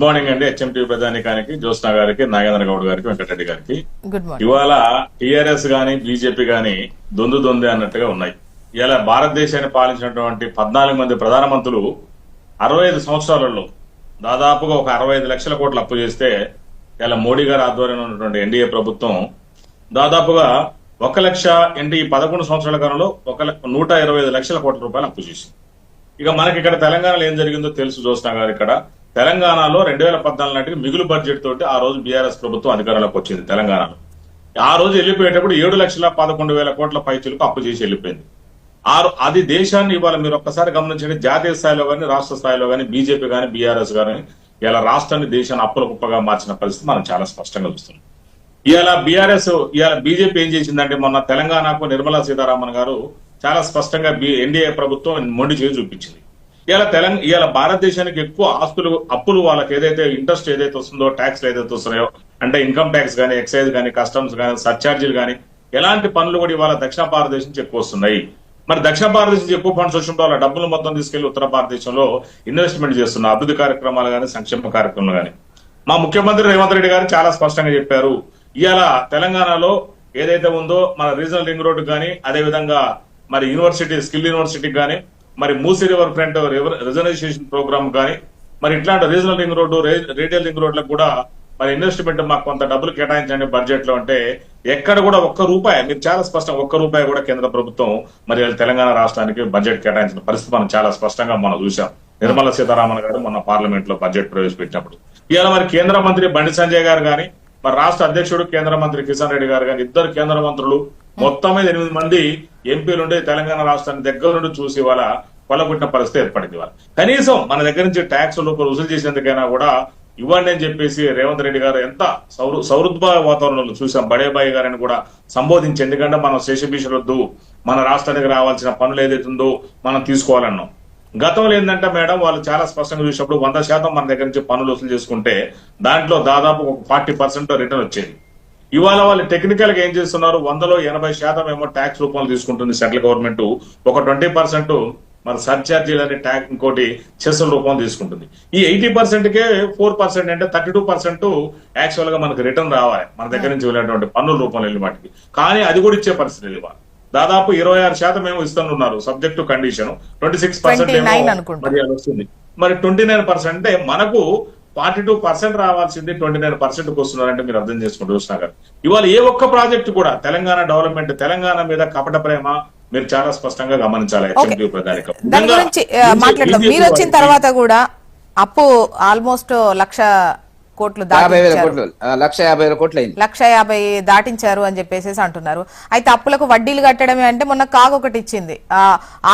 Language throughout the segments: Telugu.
గుడ్ మార్నింగ్ అండి హెచ్ఎంటీ ప్రధానికానికి జ్యోత్స్న గారికి నాగేంద్ర గౌడ్ గారికి వెంకటరెడ్డి గారికి. ఇవాళ టిఆర్ఎస్ గాని బీజేపీ గాని దొందు దొందే అన్నట్టుగా ఉన్నాయి. ఇలా భారతదేశాన్ని పాలించినటువంటి పద్నాలుగు మంది ప్రధానమంత్రులు అరవై ఐదు సంవత్సరాలలో దాదాపుగా ఒక అరవై ఐదు లక్షల కోట్లు అప్పు చేస్తే ఇలా మోడీ గారి ఆధ్వర్యంలో ఉన్నటువంటి ఎన్డీఏ ప్రభుత్వం దాదాపుగా ఒక లక్ష ఈ పదకొండు సంవత్సరాల కాలంలో ఒక నూట ఇరవై ఐదు లక్షల కోట్ల రూపాయలు అప్పు చేసింది. ఇక మనకి ఇక్కడ తెలంగాణలో ఏం జరిగిందో తెలుసు చూస్తున్నా గారు ఇక్కడ. తెలంగాణలో రెండు వేల పద్నాలుగు నాటికి మిగులు బడ్జెట్ తోటి ఆ రోజు బీఆర్ఎస్ ప్రభుత్వం అధికారంలోకి వచ్చింది తెలంగాణలో. ఆ రోజు వెళ్ళిపోయేటప్పుడు ఏడు లక్షల పదకొండు వేల కోట్ల పైచులకు అప్పు చేసి వెళ్ళిపోయింది. ఆరు అది దేశాన్ని ఇవాళ మీరు ఒక్కసారి గమనించండి జాతీయ స్థాయిలో కానీ రాష్ట్ర స్థాయిలో కానీ బీజేపీ కానీ బీఆర్ఎస్ కానీ ఇలా రాష్ట్రాన్ని దేశాన్ని అప్పుల కుప్పగా మార్చిన పరిస్థితి మనం చాలా స్పష్టంగా చూస్తున్నాం. ఇవాళ బీఆర్ఎస్ ఇవాళ బీజేపీ ఏం చేసిందంటే మొన్న తెలంగాణకు నిర్మలా సీతారామన్ గారు చాలా స్పష్టంగా ఎన్డీఏ ప్రభుత్వం మొండి చేసి చూపించింది. ఇలా తెలంగాణ ఇలా భారతదేశానికి ఎక్కువ ఆస్తులు అప్పులు వాళ్ళకి ఏదైతే ఇంట్రెస్ట్ ఏదైతే వస్తుందో ట్యాక్స్ ఏదైతే వస్తున్నాయో అంటే ఇన్కమ్ ట్యాక్స్ కానీ ఎక్సైజ్ కానీ కస్టమ్స్ కానీ సర్చార్జీలు కానీ ఎలాంటి పనులు కూడా ఇవాళ దక్షిణ భారతదేశం నుంచి ఎక్కువ వస్తున్నాయి. మరి దక్షిణ భారతదేశం ఎక్కువ ఫండ్స్ వచ్చినప్పుడు వాళ్ళ డబ్బులు మొత్తం తీసుకెళ్ళి ఉత్తర భారతదేశంలో ఇన్వెస్ట్మెంట్ చేస్తున్న అభివృద్ధి కార్యక్రమాలు కానీ సంక్షేమ కార్యక్రమాలు కానీ మా ముఖ్యమంత్రి రేవంత్ రెడ్డి గారు చాలా స్పష్టంగా చెప్పారు. ఇవాళ తెలంగాణలో ఏదైతే ఉందో మన రీజనల్ రింగ్ రోడ్ కానీ అదే విధంగా మరి యూనివర్సిటీ స్కిల్ యూనివర్సిటీ కానీ మరి Musi river front reservation programme కానీ మరి ఇట్లాంటి regional ring road radial ring రోడ్లకు కూడా మరి ఇన్వెస్ట్మెంట్ మాకు కొంత డబ్బులు కేటాయించండి బడ్జెట్లో అంటే ఎక్కడ కూడా ఒక్క రూపాయి మీరు చాలా స్పష్టం ఒక్క రూపాయి కూడా కేంద్ర ప్రభుత్వం మరి తెలంగాణ రాష్ట్రానికి బడ్జెట్ కేటాయించిన పరిస్థితి మనం చాలా స్పష్టంగా మనం చూసాం నిర్మలా సీతారామన్ గారు మొన్న పార్లమెంట్లో బడ్జెట్ ప్రవేశపెట్టినప్పుడు. ఇవాళ మరి కేంద్ర మంత్రి బండి సంజయ్ గారు గాని మరి రాష్ట్ర అధ్యక్షుడు కేంద్ర మంత్రి కిషన్ రెడ్డి గారు కానీ ఇద్దరు కేంద్ర మంత్రులు మొత్తం మీద ఎనిమిది మంది ఎంపీలు ఉండే తెలంగాణ రాష్ట్రాన్ని దగ్గర నుండి చూసి వాళ్ళ కొల్లగొట్టిన పరిస్థితి ఏర్పడింది వాళ్ళ కనీసం మన దగ్గర నుంచి ట్యాక్స్ లోపల వసూలు చేసేందుకైనా కూడా ఇవ్వండి అని చెప్పేసి రేవంత్ రెడ్డి గారు ఎంత సౌరు సౌహృద్భ వాతావరణంలో చూసాం. బడేబాయి గారిని కూడా సంబోధించి ఎందుకంటే మనం శేషభీషులొద్దు మన రాష్ట్రానికి రావాల్సిన పనులు ఏదైతే ఉందో మనం తీసుకోవాలన్నాం. గతంలో ఏంటంటే మేడం వాళ్ళు చాలా స్పష్టంగా చూసినప్పుడు వంద శాతం మన దగ్గర నుంచి పనులు వసూలు చేసుకుంటే దాంట్లో దాదాపు ఒక ఫార్టీ పర్సెంట్ రిటర్న్ వచ్చేది. ఇవాళ వాళ్ళు టెక్నికల్గా ఏం చేస్తున్నారు? వందలో ఎనభై శాతం ఏమో ట్యాక్స్ రూపంలో తీసుకుంటుంది సెంట్రల్ గవర్నమెంట్. ఒక ట్వంటీ పర్సెంట్ మరి సర్చార్జీలు అనే ట్యాక్స్ ఇంకోటి చెస్సుల రూపంలో తీసుకుంటుంది. ఈ ఎయిటీ పర్సెంట్ కే ఫోర్ పర్సెంట్ అంటే థర్టీ టూ పర్సెంట్ యాక్చువల్గా మనకు రిటర్న్ రావాలి. మన దగ్గర నుంచి వెళ్ళినటువంటి పన్నుల రూపంలో వెళ్ళి వాటికి. కానీ అది కూడా ఇచ్చే పరిస్థితి ఇవాళ. దాదాపు ఇరవై ఆరు శాతం ఏమో ఇస్తున్నారు subject condition twenty six percent 29 అనుకుంటా. మరి అది వస్తుంది. మరి ట్వంటీ నైన్ పర్సెంట్ అంటే మనకు ఫార్టీ టూ పర్సెంట్ రావాల్సింది ట్వంటీ నైన్ పర్సెంట్ వస్తున్నారంటే మీరు అర్థం చేసుకుంటూ గారు ఇవాళ ఏ ఒక్క ప్రాజెక్ట్ కూడా తెలంగాణ డెవలప్మెంట్ తెలంగాణ మీద కపట ప్రేమ మీరు చాలా స్పష్టంగా గమనించాలి ప్రధానికం. దాని గురించి మాట్లాడదాం. మీరు వచ్చిన తర్వాత కూడా అప్పు ఆల్మోస్ట్ లక్ష కోట్లు లక్ష యాభై వేల కోట్లు లక్ష యాభై దాటించారు అని చెప్పేసి అంటున్నారు. అయితే అప్పులకు వడ్డీలు కట్టడమే అంటే మొన్న కాగ్ ఒకటి ఇచ్చింది.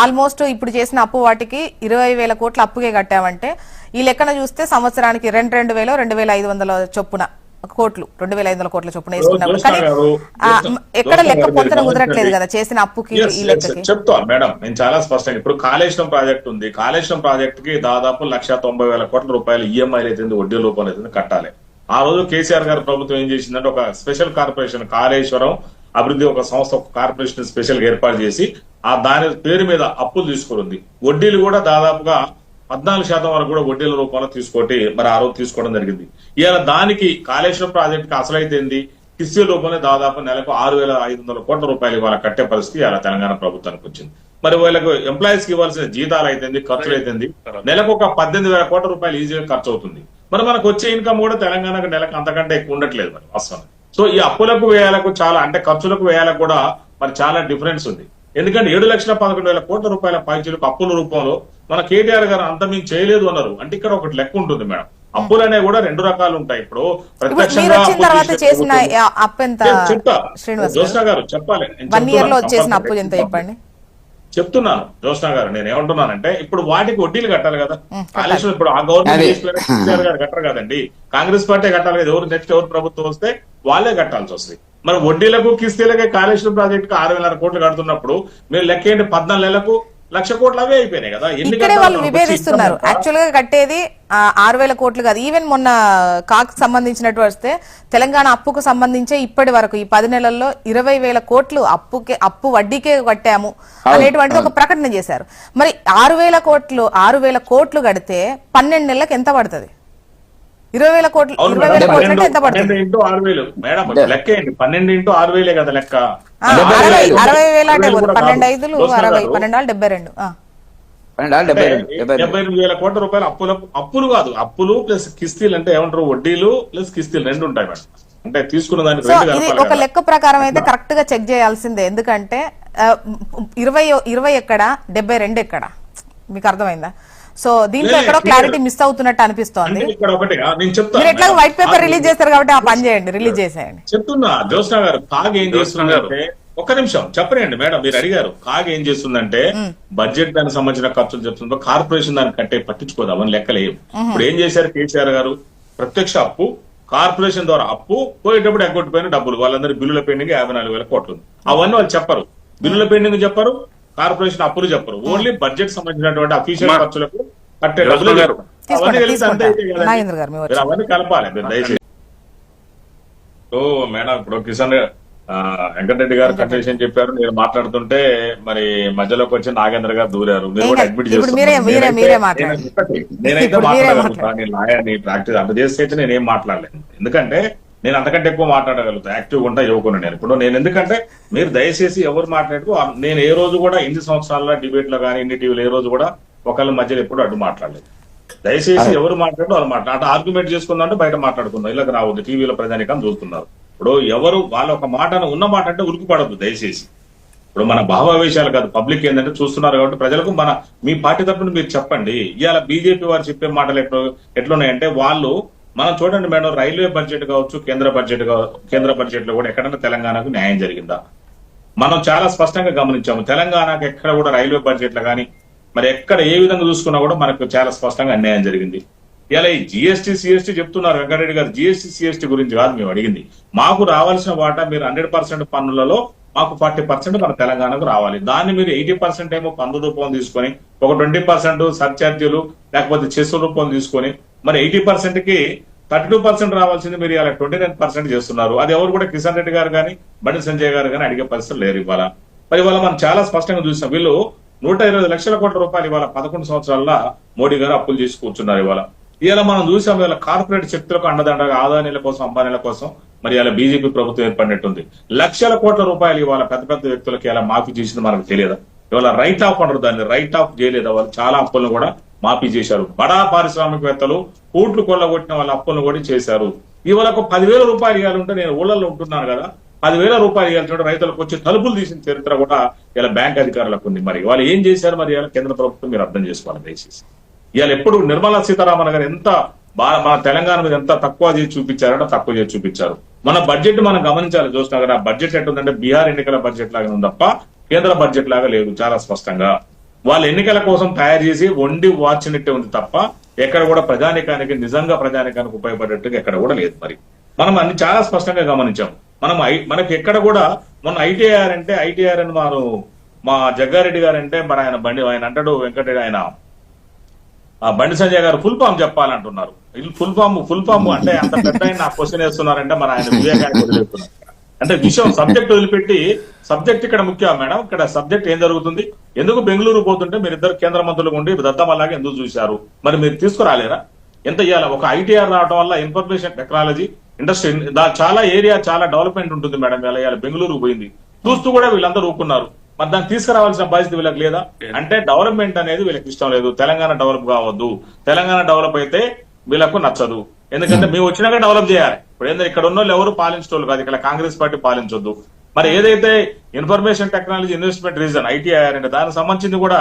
ఆల్మోస్ట్ ఇప్పుడు చేసిన అప్పు వాటికి ఇరవై వేల కోట్ల అప్పుకే కట్టామంటే ఈ లెక్కన చూస్తే సంవత్సరానికి రెండు రెండు వేలు రెండు వేల ఐదు వందల చొప్పున కోట్లు రెండు వేల ఐదు వందల కోట్ల చొప్పున వేసుకున్నాము జోష్నా కానీ ఎక్కడ లెక్క పొంతన కుదరట్లేదు. కదా చేసిన అప్పుకి Yes, ఈ yes, లెక్కకి. చెప్తా మేడం నేను చాలా స్పష్టంగా ఇప్పుడు కాళేశ్వరం ప్రాజెక్ట్ ఉంది కాళేశ్వరం ప్రాజెక్ట్కి దాదాపు లక్ష తొంభై వేల కోట్ల రూపాయలు ఈఎంఐలు అయితే వడ్డీ రూపంలో అయితే కట్టాలి. ఆ రోజు కేసీఆర్ గారి ప్రభుత్వం ఏం చేసిందంటే ఒక స్పెషల్ కార్పొరేషన్ కాళేశ్వరం అభివృద్ధి ఒక సంస్థ ఒక కార్పొరేషన్ స్పెషల్గా ఏర్పాటు చేసి ఆ దాని పేరు మీద అప్పులు తీసుకుని వడ్డీలు కూడా దాదాపుగా పద్నాలుగు శాతం వరకు కూడా వడ్డీల రూపంలో తీసుకోటి మరి ఆ రోజు తీసుకోవడం జరిగింది. ఇవాళ దానికి కాళేశ్వరం ప్రాజెక్ట్కి అసలైతేంది కిస్తీ రూపంలో దాదాపు నెలకు ఆరు వేల ఐదు వందల కోట్ల రూపాయలు ఇవాళ కట్టే పరిస్థితి ఇలా తెలంగాణ ప్రభుత్వానికి వచ్చింది. మరి వీళ్ళకు ఎంప్లాయీస్కి ఇవ్వాల్సిన జీతాలు అయితేంది ఖర్చులు అయితేంది నెలకు ఒక పద్దెనిమిది వేల కోట్ల రూపాయలు ఈజీగా ఖర్చు అవుతుంది. మరి మనకు వచ్చే ఇన్కమ్ కూడా తెలంగాణకు నెలకు అంతకంటే ఎక్కువ ఉండట్లేదు మరి వాస్తవం సో ఈ అప్పులకు వ్యయాలకు చాలా అంటే ఖర్చులకు వ్యయాలకు కూడా మరి చాలా డిఫరెన్స్ ఉంది. ఎందుకంటే ఏడు లక్షల పదకొండు వేల కోట్ల రూపాయల పైచలకు అప్పుల రూపంలో మన కేటీఆర్ గారు అంత మీకు చేయలేదు అన్నారు. అంటే ఇక్కడ ఒకటి లెక్క ఉంటుంది మేడం. అప్పులు అనేవి కూడా రెండు రకాలు ఉంటాయి. ఇప్పుడు ప్రత్యక్షంగా చెప్తా జ్యోత్స్న గారు? గారు చెప్పాలి. చెప్పండి? చెప్తున్నాను జ్యోత్స్న గారు. నేను ఏమంటున్నానంటే ఇప్పుడు వాటికి వడ్డీలు కట్టాలి కదా. కాళేశ్వరం ఇప్పుడు ఆ గవర్నమెంట్ గారు కట్టరు కదండి. కాంగ్రెస్ పార్టీ కట్టాలి కదా. ఎవరు నెక్స్ట్ ఎవరు ప్రభుత్వం వస్తే వాళ్ళే కట్టాల్సి వస్తుంది. మరి వడ్డీలకు కిస్తీలకే కాళేశ్వరం ప్రాజెక్ట్కు ఆరు వేల కోట్లు కడుతున్నప్పుడు మీరు లెక్కేయండి పద్నాలుగు నెలలకు లక్ష కోట్లు అవే అయిపోయినాయి కదా. ఎన్ని ఇక్కడే వాళ్ళు విభేదిస్తున్నారు? యాక్చువల్గా కట్టేది ఆరు వేల కోట్లు కాదు. ఈవెన్ మొన్న కాక్ సంబంధించినట్టు వస్తే తెలంగాణ అప్పుకు సంబంధించే ఇప్పటి వరకు ఈ పది నెలల్లో ఇరవై వేల కోట్లు అప్పుకే అప్పు వడ్డీకే కట్టాము అనేటువంటిది ఒక ప్రకటన చేశారు. మరి ఆరు వేల కోట్లు ఆరు వేల కోట్లు కడితే పన్నెండు నెలలకు ఎంత పడుతుంది? ఇరవై వేల కోట్లు ఇరవై వేల అంటే ఎంత పడుతుంది? పన్నెండు ఇంటూ ఆరు వేలు. మేడం లెక్క ఏంటి? పన్నెండు ఇంటూ ఆరు వేలే కదా లెక్క. ఆ, డెబ్బై అరవై వేలు. అరవై వేలు అంటే వేలు పన్నెండు. ఐదులు అరవై పన్నెండు ఆరు డెబ్బై రెండు డెబ్బై ఎనిమిది వేల కోట్ల రూపాయలు అప్పులు అప్పులు కాదు. అప్పులు ప్లస్ కిస్తీలు అంటే ఏమంటారు? వడ్డీలు ప్లస్ కిస్తీలు రెండు ఉంటాయి మేడం. అంటే తీసుకున్న దానికి ఒక. లెక్క ప్రకారం అయితే కరెక్ట్గా చెక్ చేయాల్సిందే. ఎందుకంటే ఇరవై ఇరవై ఎక్కడ? డెబ్బై రెండు ఎక్కడ? మీకు అర్థమైందా? సో దీంట్లో ఎక్కడో. క్లారిటీ మిస్ అవుతున్నట్టు అనిపిస్తోంది. అంటే ఇక్కడ ఒకటి ఆ, నేను చెప్తాను మీరు ఎట్లా madam. White paper CAG release చేస్తారు కాబట్టి ఆ పని చేయండి రిలీజ్ చేసేయండి. చెప్తున్నా జ్యోత్స్న గారు కాగ్ ఏం చేస్తుందంటే ఒక్క నిమిషం చెప్పనండి మేడం మీరు అడిగారు. కాగ్ ఏం చేస్తుందంటే బడ్జెట్ దానికి సంబంధించిన ఖర్చులు చెప్తుందో కార్పొరేషన్ దాన్ని కట్టే పట్టించుకోదు అవన్నీ లెక్కలేవు ఇప్పుడు ఏం చేశారు కేసీఆర్ గారు? ప్రత్యక్ష అప్పు కార్పొరేషన్ ద్వారా అప్పు పోయేటప్పుడు అకౌంట్ పైన డబ్బులు వాళ్ళందరి బిల్లుల పెండింగ్ యాభై నాలుగు వేల కోట్లు. అవన్నీ వాళ్ళు చెప్పరు. బిల్లుల పెండింగ్ చెప్పరు కార్పొరేషన్ అప్పులు చెప్పరు. ఓన్లీ బడ్జెట్ సంబంధించినటువంటి అఫీషియల్. ఖర్చులకు కట్టే డబ్బులు అవన్నీ అవన్నీ కలపాలి మీరు దయచేసి. ఓ మేడం ఇప్పుడు కిషన్ ఆ, వెంకటరెడ్డి గారు కంటెన్షన్ చెప్పారు. నేను మాట్లాడుతుంటే మరి మధ్యలోకి వచ్చి నాగేంద్ర గారు దూరారు. మీరు కూడా అడ్మిట్ ఇప్పుడు మీరే- మీరే- మీరే మాట్లాడండి. నేనైతే ఇప్పుడు మీరే మాట్లాడగలుగుతా. నేను లాయర్ని ప్రాక్టీస్ అంత చేస్తే అయితే నేనేం మాట్లాడలేను. ఎందుకంటే నేను అంతకంటే ఎక్కువ మాట్లాడగలుగుతా. యాక్టివ్ ఉంటా యువకుని నేను. ఇప్పుడు నేను ఎందుకంటే మీరు దయచేసి ఎవరు మాట్లాడుకో నేను ఏ రోజు కూడా ఇన్ని సంవత్సరాల డిబేట్లో కానీ ఇన్ని టీవీలో ఏ రోజు కూడా ఒకళ్ళ మధ్యలో ఎప్పుడు అడ్డు మాట్లాడలేదు. దయచేసి ఎవరు మాట్లాడో వాళ్ళు మాట్లాడు అటు ఆర్గ్యుమెంట్ చేసుకుందాం అంటే బయట మాట్లాడుకుందాం. ఇలా రావద్దు టీవీలో ప్రజానికం చూస్తున్నారు ఇప్పుడు ఎవరు వాళ్ళ ఒక మాటను ఉన్న మాట అంటే ఉరికి పడద్దు దయచేసి. ఇప్పుడు మన భావావేశాలు కాదు పబ్లిక్ ఏంటంటే చూస్తున్నారు కాబట్టి ప్రజలకు మన మీ పార్టీ తరపున మీరు చెప్పండి. ఇవాళ బీజేపీ వారు చెప్పే మాటలు ఎట్లా ఎట్లున్నాయంటే వాళ్ళు మనం చూడండి మేడం రైల్వే బడ్జెట్ కావచ్చు కేంద్ర బడ్జెట్ కేంద్ర బడ్జెట్లో కూడా ఎక్కడైనా తెలంగాణకు న్యాయం జరిగిందా? మనం చాలా స్పష్టంగా గమనించాము. తెలంగాణకు ఎక్కడ కూడా రైల్వే బడ్జెట్లు కానీ మరి ఎక్కడ ఏ విధంగా చూసుకున్నా కూడా మనకు చాలా స్పష్టంగా అన్యాయం జరిగింది. ఇలా ఈ జిఎస్టీ సిఎస్టీ చెప్తున్నారు వెంకటరెడ్డి గారు. జిఎస్టీ సిఎస్టీ గురించి కాదు మేము అడిగింది. మాకు రావాల్సిన వాటా మీరు హండ్రెడ్ పర్సెంట్ పన్నులలో మాకు ఫార్టీ పర్సెంట్ మన తెలంగాణకు రావాలి. దాన్ని మీరు ఎయిటీ పర్సెంట్ ఏమో పన్ను రూపం తీసుకొని ఒక ట్వంటీ పర్సెంట్ సర్చార్జీలు లేకపోతే చెస్ రూపం తీసుకొని మరి ఎయిటీ పర్సెంట్కి థర్టీ టూ పర్సెంట్ రావాల్సింది మీరు ఇలా ట్వంటీ నైన్ పర్సెంట్ చేస్తున్నారు. అది ఎవరు కూడా కిషన్ రెడ్డి గారు కానీ బండి సంజయ్ గారు కానీ అడిగే పరిస్థితులు లేరు ఇవాళ. మరి ఇవాళ మనం చాలా స్పష్టంగా చూసాం వీళ్ళు నూట ఇరవై లక్షల కోట్ల రూపాయలు ఇవాళ పదకొండు సంవత్సరాల్లో మోడీ గారు అప్పులు చేసి కూర్చున్నారు ఇవాళ. ఇవాళ మనం చూసాం ఇవాళ కార్పొరేట్ శక్తులకు అండదండగా ఆదానీల కోసం అంబానీల కోసం మరి ఇలా బీజేపీ ప్రభుత్వం ఏర్పడినట్టుంది. లక్షల కోట్ల రూపాయలు ఇవాళ పెద్ద పెద్ద వ్యక్తులకు ఇలా మాఫీ చేసింది మనకు తెలియదా? ఇవాళ రైట్ ఆఫ్ అంటారు దాన్ని రైట్ ఆఫ్ చేయలేదు. వాళ్ళు చాలా అప్పులను కూడా మాఫీ చేశారు. బడా పారిశ్రామికవేత్తలు కోట్లు కొల్లగొట్టిన వాళ్ళ అప్పులను కూడా చేశారు. ఇవాళ ఒక పదివేల రూపాయలు ఇవ్వాలంటే నేను ఊళ్ళల్లో ఉంటున్నాను కదా. పదివేల రూపాయలు ఇవ్వాల్సిన రైతులకు వచ్చి తలుపులు తీసిన చరిత్ర కూడా ఇలా బ్యాంక్ అధికారులకు ఉంది. మరి వాళ్ళు ఏం చేశారు మరి ఇలా కేంద్ర ప్రభుత్వం? మీరు అర్థం చేసుకోవాలి దయచేసి. ఇవాళ ఎప్పుడు నిర్మలా సీతారామన్ గారు ఎంత బాగా మన తెలంగాణ మీద ఎంత తక్కువ చేసి చూపించారంటే తక్కువ చేసి చూపించారు. మన బడ్జెట్ మనం గమనించాలి. చూసినా కదా బడ్జెట్ ఎట్టుందంటే బీహార్ ఎన్నికల బడ్జెట్ లాగా ఉంది తప్ప కేంద్ర బడ్జెట్ లాగా లేదు చాలా స్పష్టంగా. వాళ్ళ ఎన్నికల కోసం తయారు చేసి వండి వార్చినట్టే ఉంది తప్ప ఎక్కడ కూడా ప్రజానికానికి నిజంగా ప్రజానికానికి ఉపయోగపడేట్టుగా ఎక్కడ కూడా లేదు మరి. మనం అన్ని చాలా స్పష్టంగా గమనించాం. మనం ఐ- మనకి ఎక్కడ కూడా మొన్న ఐటీఆర్ అంటే ఐటీఆర్ అని వారు మా జగ్గారెడ్డి గారు అంటే మరి ఆయన బండి ఆయన అంటాడు వెంకటరెడ్డి ఆయన ఆ బండి సంజయ్ గారు ఫుల్ ఫామ్ చెప్పాలంటున్నారు. ఫుల్ ఫామ్ ఫుల్ ఫామ్ అంటే అంత పెద్ద ఆయన నాకు క్వశ్చన్ వేస్తున్నారంటే మరి ఆయన వివేకానికి వదిలేస్తున్నారు. అంటే విషయం సబ్జెక్ట్ వదిలిపెట్టి సబ్జెక్ట్ ఇక్కడ ముఖ్యం మేడం. ఇక్కడ సబ్జెక్ట్ ఏం జరుగుతుంది? ఎందుకు బెంగళూరు పోతుంటే మీరు ఇద్దరు కేంద్ర మంత్రులు ఉండి దద్దమల్లాగా ఎందుకు చూశారు? మరి మీరు తీసుకురాలేరా? ఎంత ఇవ్వాలి ఒక ఐటీఆర్ రావడం వల్ల ఇన్ఫర్మేషన్ టెక్నాలజీ ఇండస్ట్రీ చాలా ఏరియా చాలా డెవలప్మెంట్ ఉంటుంది మేడం ఇలా బెంగళూరు పోయింది. చూస్తూ కూడా వీళ్ళందరూ ఊరుకున్నారు. మరి దాన్ని తీసుకురావాల్సిన బాధ్యత వీళ్ళకి లేదా? అంటే డెవలప్మెంట్ అనేది వీళ్ళకి ఇష్టం లేదు. తెలంగాణ డెవలప్ కావద్దు. తెలంగాణ డెవలప్ అయితే వీళ్ళకు నచ్చదు. ఎందుకంటే మేము వచ్చినాక డెవలప్ చేయాలి. ఇప్పుడు ఏంటంటే ఇక్కడ ఉన్న వాళ్ళు ఎవరు పాలించడం కాదు ఇక్కడ కాంగ్రెస్ పార్టీ పాలించొద్దు. మరి ఏదైతే information technology investment region ITIR అంటే దానికి సంబంధించింది కూడా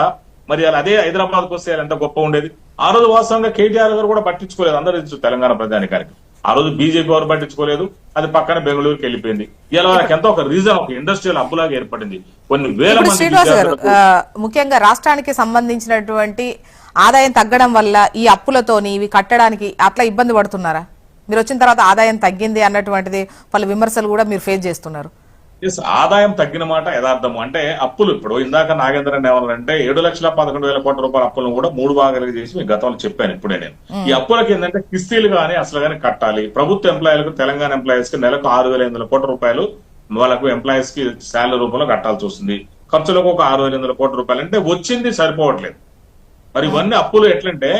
మరి అలా అదే హైదరాబాద్కు వస్తే ఎంత గొప్ప ఉండేది? ఆ రోజు వాస్తవంగా కేటీఆర్ గారు కూడా పట్టించుకోలేదు అందరూ తెలుసు తెలంగాణ ప్రజానికానికి ఆ రోజు బీజేపీ వారు పట్టించుకోలేదు అది పక్కన బెంగళూరుకి వెళ్ళిపోయింది. ఇలా వాళ్ళకి ఎంతో ఒక రీజన్ ఒక ఇండస్ట్రియల్ అబ్బులాగా ఏర్పడింది. కొన్ని వేల ముఖ్యంగా రాష్ట్రానికి సంబంధించినటువంటి ఆదాయం తగ్గడం వల్ల ఈ అప్పులతోని ఇవి కట్టడానికి అట్లా ఇబ్బంది పడుతున్నారా? మీరు వచ్చిన తర్వాత ఆదాయం తగ్గింది అన్నటువంటిది పలు విమర్శలు కూడా మీరు ఫేస్ చేస్తున్నారు. ఎస్ ఆదాయం తగ్గిన మాట యథార్థము. అంటే అప్పులు ఇప్పుడు ఇందాక నాగేంద్రన్ ఏమన్నారంటే ఏడు లక్షల పదకొండు వేల కోట్ల రూపాయల అప్పులను కూడా మూడు భాగాలుగా చేసి మీకు గతంలో చెప్పాను ఇప్పుడే నేను. ఈ అప్పులకి ఏంటంటే కిస్తీలు గానీ అసలు గానీ కట్టాలి. ప్రభుత్వ ఎంప్లాయీలకు తెలంగాణ ఎంప్లాయీస్కి నెలకు ఆరు వేల ఎనిమిది కోట్ల రూపాయలు వాళ్ళకు ఎంప్లాయీస్కి శాలరీ రూపంలో కట్టాల్సి వస్తుంది. ఖర్చులకు ఒక ఆరు వేల ఎనిమిది కోట్ల రూపాయలు అంటే వచ్చింది సరిపోవట్లేదు. మరి ఇవన్నీ అప్పులు ఎట్లంటే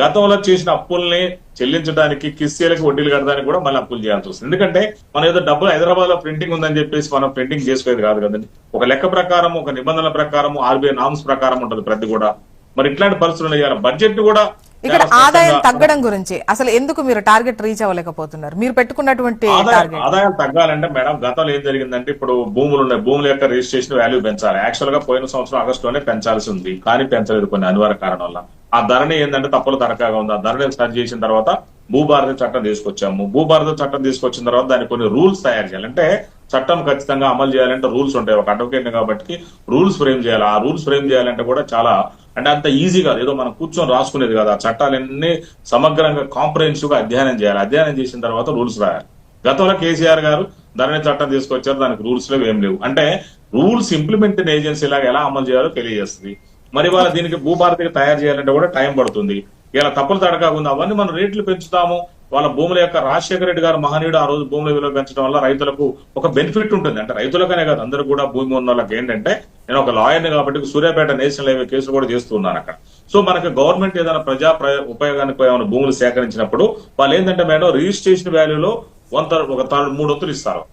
గతంలో చేసిన అప్పుల్ని చెల్లించడానికి కిస్తీలకి వడ్డీలు కట్టడానికి కూడా మళ్ళీ అప్పులు చేయాల్సి వస్తుంది. ఎందుకంటే మన ఏదో డబ్బులు హైదరాబాద్లో ప్రింటింగ్ ఉందని చెప్పేసి మనం ప్రింటింగ్ చేసుకునేది కాదు కదండి. ఒక లెక్క ప్రకారం ఒక నిబంధనల ప్రకారం ఆర్బీఐ నామ్స్ ప్రకారం ఉంటుంది ప్రతి కూడా. మరి ఇట్లాంటి పరిస్థితులు బడ్జెట్ కూడా ఇక్కడ ఆదాయం తగ్గడం గురించి అసలు ఎందుకు మీరు టార్గెట్ రీచ్ అవ్వలేకపోతున్నారు? మీరు పెట్టుకున్నటువంటి ఆదాయం తగ్గాలంటే మేడం గతంలో ఏం జరిగిందంటే ఇప్పుడు భూములు ఉన్నాయి. భూముల యొక్క రిజిస్ట్రేషన్ వాల్యూ పెంచాలి. యాక్చువల్గా పోయిన సంవత్సరం ఆగస్టులోనే పెంచాల్సి ఉంది. కానీ పెంచలేదు కొన్ని అనివార్య కారణం వల్ల. ఆ ధరని ఏంటంటే తప్పులు తనఖాగా ఉంది. ఆ ధరని సరి చేసిన తర్వాత భూభారత చట్టం తీసుకొచ్చాము. భూభారత చట్టం తీసుకొచ్చిన తర్వాత దాని కొన్ని రూల్స్ తయారు చేయాలి. అంటే చట్టం ఖచ్చితంగా అమలు చేయాలంటే రూల్స్ ఉంటాయి. ఒక అడ్వకేట్ కాబట్టి రూల్స్ ఫ్రేమ్ చేయాలి. ఆ రూల్స్ ఫ్రేమ్ చేయాలంటే కూడా చాలా అంటే అంత ఈజీ కాదు. ఏదో మనం కూర్చొని రాసుకునేది కాదు. ఆ చట్టాలన్నీ సమగ్రంగా కాంప్రహెన్సివ్గా అధ్యయనం చేయాలి. అధ్యయనం చేసిన తర్వాత రూల్స్ రాయాలి. గతంలో కేసీఆర్ గారు ధరణి చట్టం తీసుకొచ్చారు. దానికి రూల్స్ లేవు ఏం లేవు. అంటే రూల్స్ ఇంప్లిమెంటింగ్ ఏజెన్సీ లాగా ఎలా అమలు చేయాలో తెలియజేస్తుంది. మరి వాళ్ళ దీనికి భూభారతికి తయారు చేయాలంటే కూడా టైం పడుతుంది. ఇలా తప్పులు తడకాకుండా అవన్నీ మనం రేట్లు పెంచుతాము. వాళ్ళ భూముల యొక్క రాజశేఖర రెడ్డి గారు మహనీయుడు ఆ రోజు భూముల విలువ పెంచడం వల్ల రైతులకు ఒక బెనిఫిట్ ఉంటుంది. అంటే రైతులకనే కాదు అందరూ కూడా భూమి ఉన్న వాళ్ళకి ఏంటంటే నేను ఒక లాయర్ని కాబట్టి సూర్యాపేట నేషనల్ హైవే కేసులు కూడా చేస్తున్నాను అక్కడ. సో మనకి గవర్నమెంట్ ఏదైనా ప్రజా ప్ర- ఉపయోగానికి ఏమైనా భూములు సేకరించినప్పుడు వాళ్ళు ఏంటంటే మేడం రిజిస్ట్రేషన్ వాల్యూలో వంత ఒక మూడు వంతులు ఇస్తారు.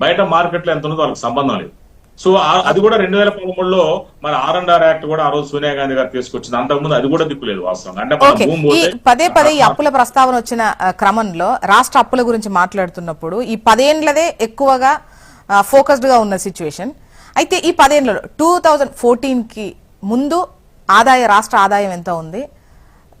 బయట మార్కెట్లో ఎంత ఉన్నదో వాళ్ళకి సంబంధం లేదు. సో అది కూడా రెండు వేల పదమూడులో మన ఆర్ అండ్ ఆర్ యాక్ట్ కూడా ఆ రోజు సోనియా గాంధీ గారు తీసుకొచ్చింది. అంతకుముందు అది కూడా దిక్కులేదు వాస్తవంగా. అంటే పదే పదే ఈ అప్పుల ప్రస్తావన వచ్చిన క్రమంలో రాష్ట్ర అప్పుల గురించి మాట్లాడుతున్నప్పుడు ఈ పదేండ్లదే ఎక్కువగా ఫోకస్డ్గా ఉన్న సిచ్యువేషన్. అయితే ఈ పదేండ్లలో టూ థౌజండ్ ఫోర్టీన్కి ముందు ఆదాయ రాష్ట్ర ఆదాయం ఎంత ఉంది?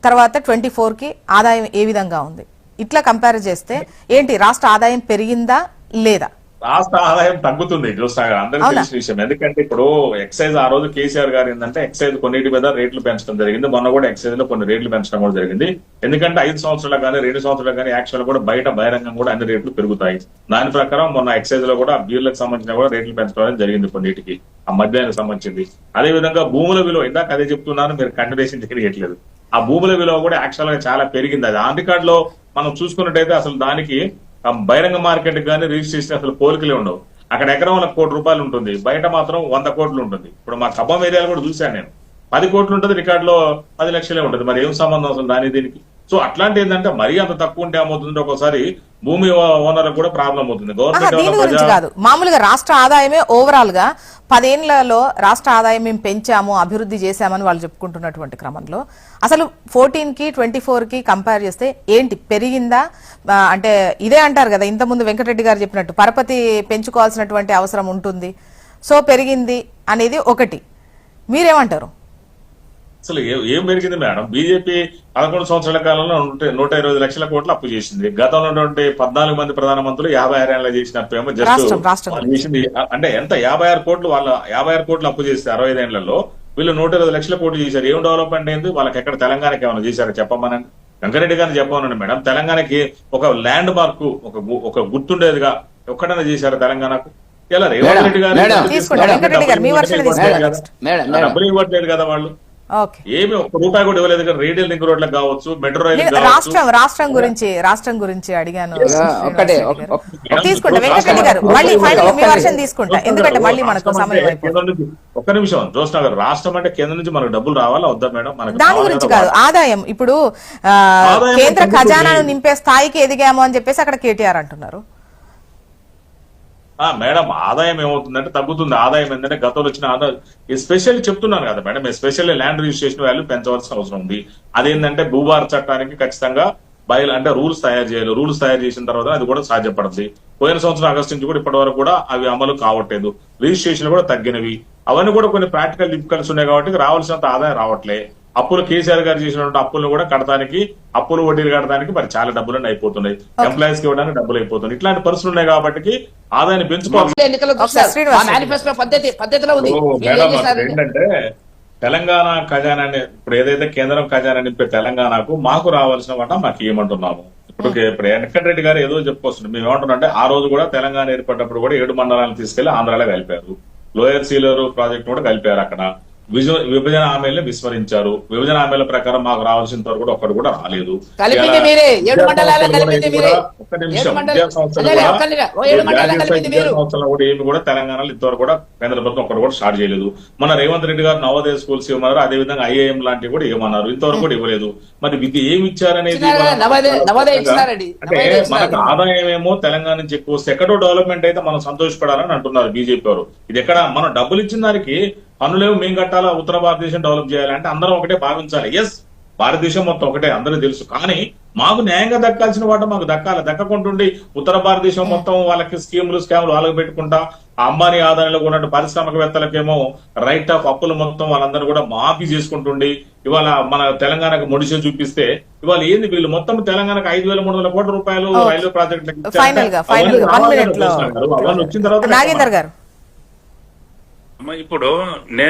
తర్వాత ట్వంటీ ఫోర్కి ఆదాయం ఏ విధంగా ఉంది? ఇట్లా కంపేర్ చేస్తే ఏంటి? రాష్ట్ర ఆదాయం పెరిగిందా లేదా? రాష్ట్ర ఆదాయం తగ్గుతుంది చూస్తా అందరికీ? తెలిసిన విషయం. ఎందుకంటే ఇప్పుడు ఎక్సైజ్ ఆ రోజు కేసీఆర్ గారు ఏంటంటే ఎక్సైజ్ కొన్నిటి మీద రేట్లు పెంచడం జరిగింది. మొన్న కూడా ఎక్సైజ్లో కొన్ని రేట్లు పెంచడం కూడా జరిగింది. ఎందుకంటే ఐదు సంవత్సరాలు కానీ రెండు సంవత్సరాలు కానీ యాక్చువల్ కూడా బయట బహిరంగం కూడా అన్ని రేట్లు పెరుగుతాయి. దాని ప్రకారం మొన్న ఎక్సైజ్లో కూడా బీర్లకు సంబంధించిన కూడా రేట్లు పెంచడం జరిగింది కొన్నిటికి. ఆ మద్యానికి సంబంధించింది. అదే విధంగా భూముల విలువ ఇందాక అదే చెప్తున్నాను మీరు కంటిన్యూషన్ చేయట్లేదు. ఆ భూముల విలువ కూడా యాక్చువల్గా చాలా పెరిగింది. అది ఆన్ రికార్డ్లో మనం చూసుకున్నట్టయితే అసలు దానికి ఆ బహిరంగ మార్కెట్ కానీ రిజిస్ట్రేషన్ అసలు పోలికలే ఉండవు. అక్కడ ఎకరం కోటి రూపాయలు ఉంటుంది. బయట మాత్రం వంద కోట్లు ఉంటుంది. ఇప్పుడు మా ఖమ్మం ఏరియాలో కూడా చూశాను నేను. పది కోట్లు ఉంటుంది రికార్డులో పది లక్షలే ఉంటుంది. మరి ఏం సంబంధం అసలు దాని దీనికి? సో అట్లాంటి ఏంటంటే మరీ అంత తక్కువ ఉంటే ఏమవుతుందంటే ఒకసారి భూమి ఓనర్ కూడా ప్రాబ్లం అవుతుంది. గవర్నమెంట్ కాదు. మామూలుగా రాష్ట్ర ఆదాయమే ఓవరాల్గా పదేళ్ళలో రాష్ట్ర ఆదాయం మేము పెంచాము అభివృద్ధి చేశామని వాళ్ళు చెప్పుకుంటున్నటువంటి క్రమంలో. అసలు ఫోర్టీన్కి ట్వంటీ ఫోర్కి కంపేర్ చేస్తే ఏంటి? పెరిగిందా? అంటే ఇదే అంటారు కదా ఇంతకుముందు వెంకటరెడ్డి గారు చెప్పినట్టు పరపతి పెంచుకోవాల్సినటువంటి అవసరం ఉంటుంది. సో పెరిగింది అనేది ఒకటి. మీరేమంటారు? అసలు ఏ- పెరిగింది మేడం? బీజేపీ పదకొండు సంవత్సరాల కాలంలో నూట నూట ఇరవై ఐదు లక్షల కోట్లు అప్పు చేసింది. గతంలో ఉన్నటువంటి పద్నాలుగు మంది ప్రధానమంత్రులు యాభై ఆరు ఏళ్ళ చేసిన అప్పు ఏమో జస్ట్ చేసింది. అంటే ఎంత? యాభై ఆరు కోట్లు వాళ్ళ యాభై ఆరు కోట్లు అప్పు చేస్తే అరవై ఐదేళ్ళలో వీళ్ళు నూట ఇరవై లక్షల కోట్లు చేశారు. ఏం డెవలప్మెంట్ అయింది? వాళ్ళకి ఎక్కడ తెలంగాణకి ఏమైనా చేశారో చెప్పమనండి వెంకరెడ్డి గారిని చెప్పమనండి మేడం. తెలంగాణకి ఒక ల్యాండ్ మార్క్ ఒక ఒక గుర్తుండేదిగా ఒక్కడైనా చేశారు తెలంగాణకు? ఇలా రేవంత్ రెడ్డి గారు. డబ్బులు ఇవ్వట్లేదు కదా వాళ్ళు? ఏమి ఒక్క రూపాయి కూడా ఇవ్వలేదు కదా రేడియల్ లింక్ రోడ్లకు కావచ్చు మెట్రో రైలు రాష్ట్రం రాష్ట్రం గురించి రాష్ట్రం గురించి అడిగాను. ఇక ఒక్కటే, శ్రీనివాస్ ఒక్- రెడ్డి గారు. ఒక్- తీసుకుంటా వెంకటరెడ్డి గారు మళ్ళీ ఫైనల్ మీ. వర్షన్ తీసుకుంటా. ఎందుకంటే మళ్ళీ మనకు సమయం అయిపోతుంది ఒక్క నిమిషం జోష్నా గారు రాష్ట్రం అంటే కేంద్రం నుంచి మనకు డబ్బులు రావాలా? వద్దా మేడం? మనకు దాని గురించి? కాదు ఆదాయం. ఇప్పుడు కేంద్ర. ఖజానాను నింపే స్థాయికి ఎదిగాము అని చెప్పేసి అక్కడ కేటీఆర్ అంటున్నారు. మేడం ఆదాయం ఏమవుతుందంటే తగ్గుతుంది. ఆదాయం ఏంటంటే గతంలో వచ్చిన ఆదాయం ఈ స్పెషల్ చెప్తున్నాను కదా madam especially land registration value పెంచవలసిన అవసరం ఉంది. అదేంటంటే భూభార చట్టానికి ఖచ్చితంగా బయలు అంటే రూల్స్ తయారు చేయాలి. రూల్స్ తయారు చేసిన తర్వాత అది కూడా సాధ్యపడుతుంది. పోయిన సంవత్సరం ఆగస్టు నుంచి కూడా ఇప్పటి వరకు కూడా అవి అమలు కావట్లేదు. రిజిస్ట్రేషన్ కూడా తగ్గినవి. అవన్నీ కూడా కొన్ని ప్రాక్టికల్ డిఫికల్ట్స్ ఉన్నాయి కాబట్టి రావాల్సినంత ఆదాయం రావట్లే. అప్పులు కేసీఆర్ గారు చేసినటువంటి అప్పులను కూడా కడటానికి అప్పులు వడ్డీలు కడటానికి మరి చాలా డబ్బులు అయిపోతున్నాయి. ఎంప్లాయీస్కి ఇవ్వడానికి డబ్బులు అయిపోతున్నాయి. ఇట్లాంటి పరిస్థితులు ఉన్నాయి కాబట్టి ఆదాయాన్ని పెంచుకోవాలి. ఏంటంటే తెలంగాణ ఖజానాన్ని ఇప్పుడు ఏదైతే కేంద్రం ఖజానా నింపే తెలంగాణకు మాకు రావాల్సిన వాటా మాకు ఏమంటున్నాము ఇప్పుడు ఇప్పుడు వెంకటరెడ్డి గారు ఏదో చెప్పుకొస్తుంది మేము ఏమంటున్నాం అంటే ఆ రోజు కూడా తెలంగాణ ఏర్పడినప్పుడు కూడా ఏడు మండలాలను తీసుకెళ్ళి ఆంధ్రాలో కలిపారు. లోయర్ సీలర్ ప్రాజెక్ట్ కూడా కలిపారు అక్కడ. విభజన హామీలను విస్మరించారు. విభజన హామీల ప్రకారం మాకు రావాల్సినంత వరకు కూడా ఒక్కడు కూడా రాలేదు. ఒక్క నిమిషం. విద్యా సంస్థలు కూడా ఏమి కూడా తెలంగాణలో ఇంతవరకు కూడా కేంద్ర ప్రభుత్వం ఒక్కడు కూడా స్టార్ట్ చేయలేదు. మన రేవంత్ రెడ్డి గారు నవోదయ స్కూల్స్ ఇవ్వమన్నారు అదే విధంగా ఐఏఎం లాంటివి కూడా ఇవ్వమన్నారు. ఇంతవరకు కూడా ఇవ్వలేదు. మరి విద్య ఏమి ఇచ్చారనేది. అంటే. మనకు ఆదాయం ఏమో తెలంగాణ నుంచి ఎక్కువ వస్తే ఎక్కడో డెవలప్మెంట్ అయితే మనం సంతోషపడాలని అంటున్నారు బీజేపీ వారు. ఇది ఎక్కడ? మనం డబ్బులు ఇచ్చిన దానికి పనులేమో మేము కట్టాలా ఉత్తర భారతదేశం డెవలప్ చేయాలంటే అందరం ఒకటే భావించాలి. ఎస్ భారతదేశం మొత్తం ఒకటే అందరికీ తెలుసు. కానీ మాకు న్యాయంగా దక్కాల్సిన వాటి మాకు దక్కాలి. దక్కకుంటుండి ఉత్తర భారతదేశం మొత్తం వాళ్ళకి స్కీములు స్కాములు వాళ్ళకి పెట్టుకుంటా ఆ అంబానీ ఆదాయంలో ఉన్నట్టు పారిశ్రామికవేత్తలకేమో రైట్ ఆఫ్ అప్పులు మొత్తం వాళ్ళందరూ కూడా మాఫీ చేసుకుంటుండి ఇవాళ మన తెలంగాణకు మొడిసే చూపిస్తే ఇవాళ ఏంది వీళ్ళు? మొత్తం తెలంగాణకు ఐదు వేల మూడు వందల కోట్ల రూపాయలు ఓకే. రైల్వే ప్రాజెక్టులకు అవన్నీ వచ్చిన తర్వాత ఇప్పుడు నేను